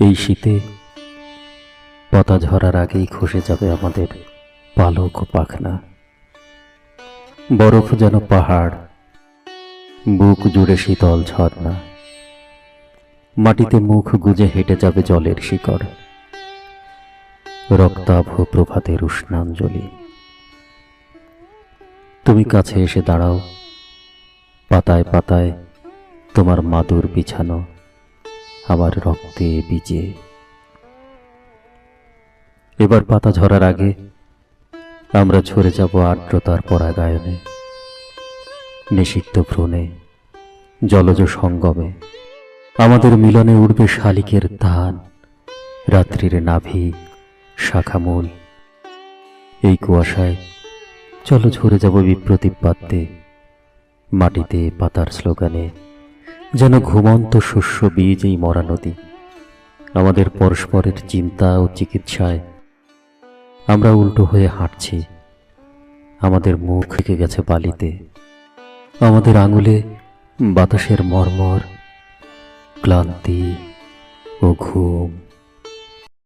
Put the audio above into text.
এই শীতে পাতা ঝরার আগেই খসে যাবে আমাদের পালক ও পাখনা। বরফ যেন পাহাড়, বুক জুড়ে শীতল ঝর্ণা। মাটিতে মুখ গুজে হেঁটে যাবে জলের শিকড়। রক্তাভ প্রভাতের উষ্ণাঞ্জলি। তুমি কাছে এসে দাঁড়াও, পাতায় পাতায় তোমার মাদুর বিছানো। আমার রক্তে বীজে এবার পাতা ঝরার আগে আমরা ঝরে যাব আর্দ্রতার পরাগায়নে, নিষিদ্ধ ভ্রূণে, জলজ সঙ্গমে। আমাদের মিলনে উঠবে শালিকের ধান, রাত্রির নাভি, শাখামূল। এই কুয়াশায় চলো ঝরে যাব বিপ্রতীপ মাটিতে পাতার স্লোগানে। যেন ঘুমন্ত শস্য বীজ এই মরা নদী। আমাদের পরস্পরের চিন্তা ও চিকিৎসায় আমরা উল্টো হয়ে হাঁটছি। আমাদের মুখ থেকে গেছে বালিতে। আমাদের আঙুলে বাতাসের মর্মর, ক্লান্তি ও ঘুম।